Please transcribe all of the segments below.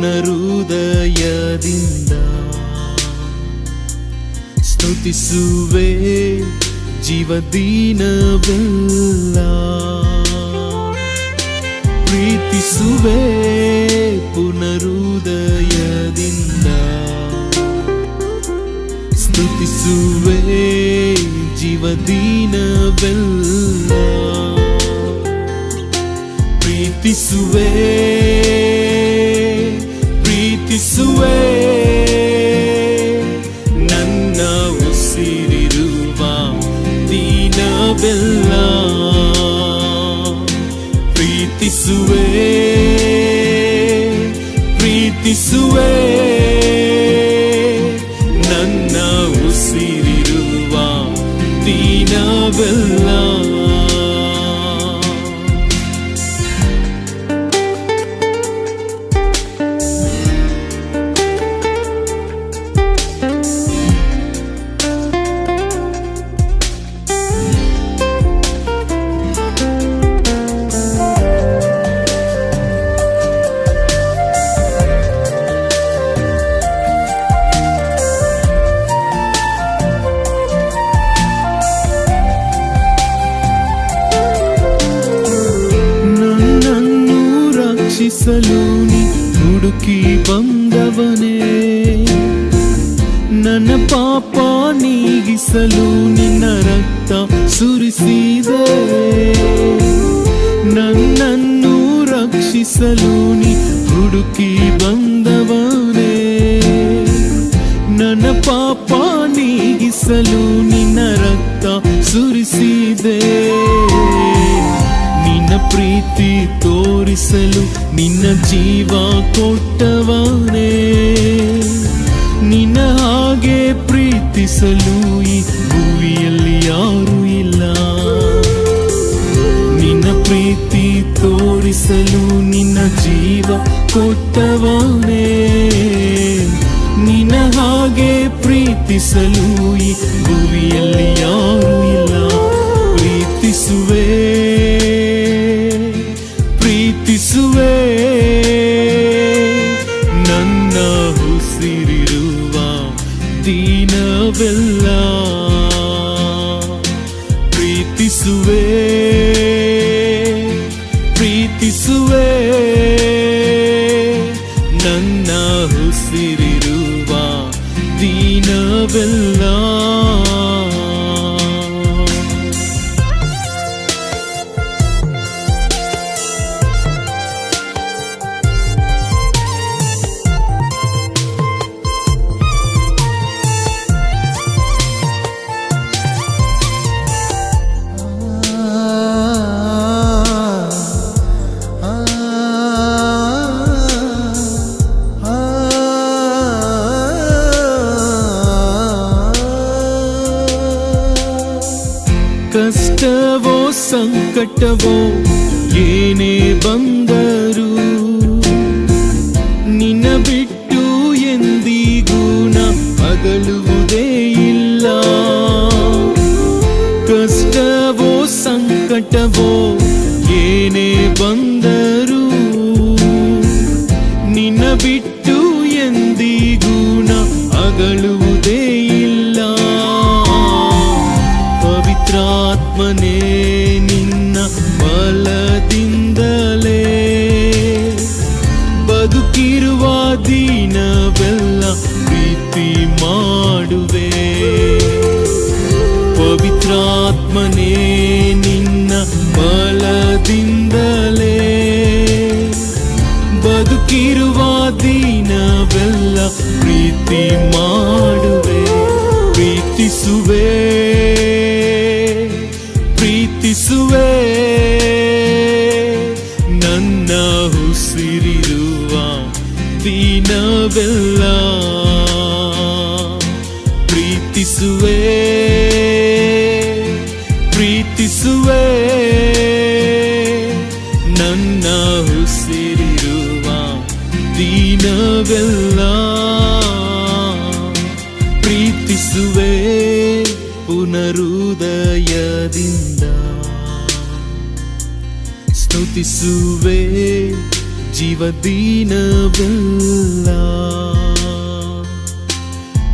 ಪುನರುದಯದಿಂದ ಸ್ತುತಿಸುವೆ ಜೀವದೀನವೆಲ್ಲ. ಪ್ರೀತಿಸುವೆ ಪುನರುದಯದಿಂದ. ಸ್ತುತಿಸುವೆ ಜೀವದೀನವೆಲ್ಲ. ಪ್ರೀತಿಸುವೆ ಪ್ರೀತಿಸುವೆ ಪ್ರೀತಿಸುವೆ. ನೀ ಹುಡುಕಿ ಬಂದವನೇ. ನನ್ನ ಪಾಪ ನೀಗಿಸಲು ನಿನ್ನ ರಕ್ತ ಸುರಿಸಿದೆ. ನನ್ನನ್ನು ರಕ್ಷಿಸಲು ನೀ ಹುಡುಕಿ ಬಂದವನೇ. ನನ್ನ ಪಾಪ ನೀಗಿಸಲು ನಿನ್ನ ರಕ್ತ ಸುರಿಸಿದೆ. ನಿನ್ನ ಪ್ರೀತಿ ತೋರಿಸಲು ನಿನ್ನ ಜೀವ ಕೊಟ್ಟವನೇ. ನಿನ್ನ ಹಾಗೆ ಪ್ರೀತಿಸಲು ಈ ಭೂವಿಯಲ್ಲಿ ಯಾರೂ ಇಲ್ಲ. ನಿನ್ನ ಪ್ರೀತಿ ತೋರಿಸಲು ನಿನ್ನ ಜೀವ ಕೊಟ್ಟವನೇ. ನಿನ್ನ ಹಾಗೆ ಪ್ರೀತಿಸಲು ಈ ಯಾರು ಯಾರೂ ದೀನವೆಲ್ಲ ಪ್ರೀತಿಸುವೆ ಪ್ರೀತಿಸುವೆ. ನನ್ನ ಉಸಿರಿರುವ ದೀನವೆಲ್ಲ ಸಂಕಟವೋ ಏನೇ ಬಂದರು ನಿನ್ನ ಬಿಟ್ಟು ಎಂದಿಗೂ ನ ಅಗಲುವುದೇ ಇಲ್ಲ. ಕಷ್ಟವೋ ಸಂಕಟವೋ ಏನೇ ಬಂದರು ನಿನ್ನ ಬಿಟ್ಟು ಎಂದಿಗೂ ನ ಅಗಲುವುದೇ ಪವಿತ್ರಾತ್ಮನೇ ನಿನ್ನ ಬಲದಿಂದಲೇ. ಬದುಕಿರುವ ದಿನವೆಲ್ಲ ಪ್ರೀತಿ ಮಾಡುವೆ. ಪವಿತ್ರಾತ್ಮನೇ, ನಿನ್ನ ಬಲದಿಂದಲೇ. ಬದುಕಿರುವ ದಿನವೆಲ್ಲ ಪ್ರೀತಿ ಮಾಡುವೆ, ಪ್ರೀತಿಸುವೆ. ಪ್ರೀತಿಸುವೆ ನನ್ನ ಉಸಿರಿರುವ ದಿನವೆಲ್ಲ ಪ್ರೀತಿಸುವೆ. ಪ್ರೀತಿಸುವೆ. ನನ್ನ ಉಸಿರಿರುವ ದಿನವೆಲ್ಲ ಪ್ರೀತಿಸುವೆ. ಪುನರುದಯದಿಂದ ಸ್ತುತಿಸುವೆ ಜೀವದೀನವೆಲ್ಲ.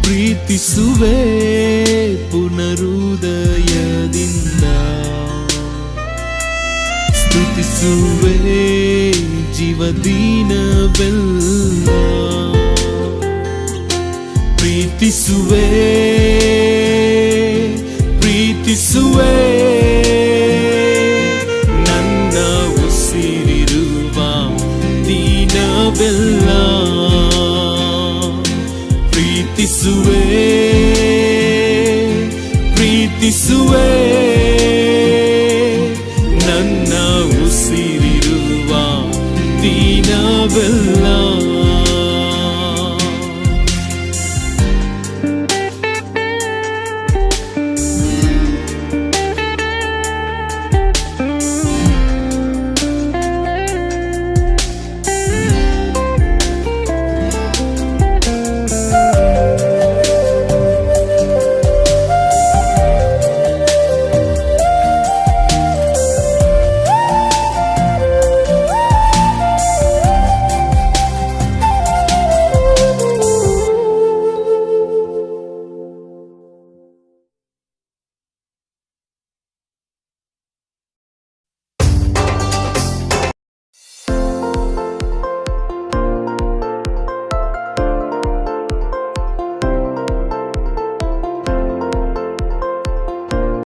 ಪ್ರೀತಿಸುವೆ ಪುನರುದಯದಿಂದ. ಸ್ತುತಿಸುವೆ ಜೀವದೀನವೆಲ್ಲ. ಪ್ರೀತಿಸುವೆ ಬೆಲ್ಲ ಪ್ರೀತಿಸುವೆ ಪ್ರೀತಿಸುವೆ. ನನ್ನ ಉಸಿರಿರುವ ದೀನವೆಲ್ಲ